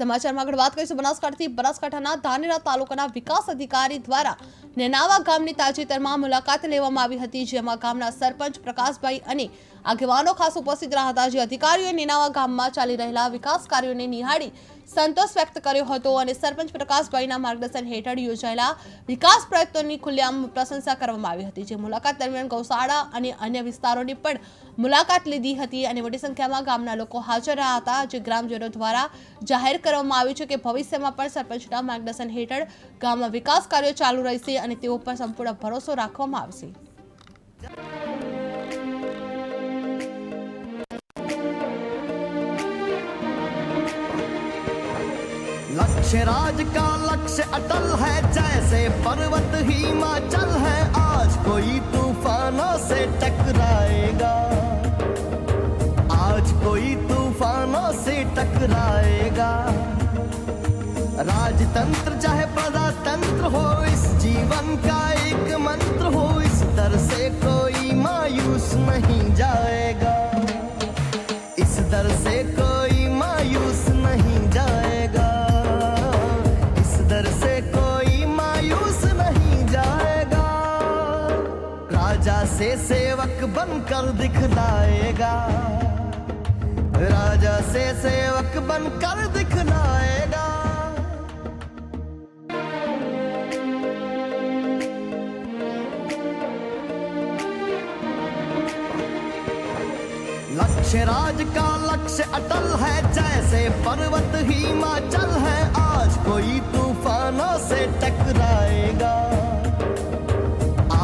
સમાચારમાં આગળ વાત કરીશું બનાસકાંઠાથી બનાસકાંઠાના ધાનેરા તાલુકાના વિકાસ અધિકારી દ્વારા નેનાવા ગામની તાજેતરમાં મુલાકાત લેવામાં આવી હતી જેમાં ગામના સરપંચ પ્રકાશભાઈ અને આગેવાનો ખાસ ઉપસ્થિત રહ્યા હતા જે અધિકારીઓએ નેનાવા ગામમાં ચાલી રહેલા વિકાસ કાર્યોને નિહાળી સંતોષ વ્યક્ત કર્યો હતો અને સરપંચ પ્રકાશભાઈના માર્ગદર્શન હેઠળ યોજાયેલા વિકાસ પ્રયત્નોની ખુલ્લેઆમ પ્રશંસા કરવામાં આવી હતી જે મુલાકાત દરમિયાન ગૌશાળા અને અન્ય વિસ્તારોની પણ મુલાકાત લીધી હતી અને મોટી સંખ્યામાં ગામના લોકો હાજર રહ્યા હતા જે ગ્રામજનો દ્વારા જાહેર કરવામાં આવ્યું છે કે ભવિષ્યમાં પણ સરપંચના માર્ગદર્શન હેઠળ ગામમાં વિકાસ કાર્યો ચાલુ રહેશે અને તે ઓ પર සම්પૂરો ભરોસો રાખવામાં આવશે લક્ષ્છરાજ કા લક્ષ્છ અડલ હૈ જૈસે પર્વત હીમાચલ હૈ આજ કોઈ તોફાનો સે ટકરાયેગા આજ કોઈ તોફાનો સે ટકરાયેગા રાજતંત્ર જહ પ્રજાતંત્ર હો जीवन का एक मंत्र हो इस दर से कोई मायूस नहीं जाएगा इस दर से कोई मायूस नहीं जाएगा इस दर से कोई मायूस नहीं जाएगा राजा से सेवक बनकर दिखलाएगा राजा से सेवक बनकर दिखलाएगा लक्ष्य राज का लक्ष्य अटल है जैसे पर्वत हिमाचल है आज कोई तूफानों से टकराएगा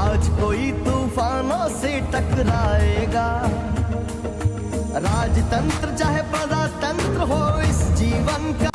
आज कोई तूफानों से टकराएगा राजतंत्र चाहे प्रजातंत्र हो इस जीवन का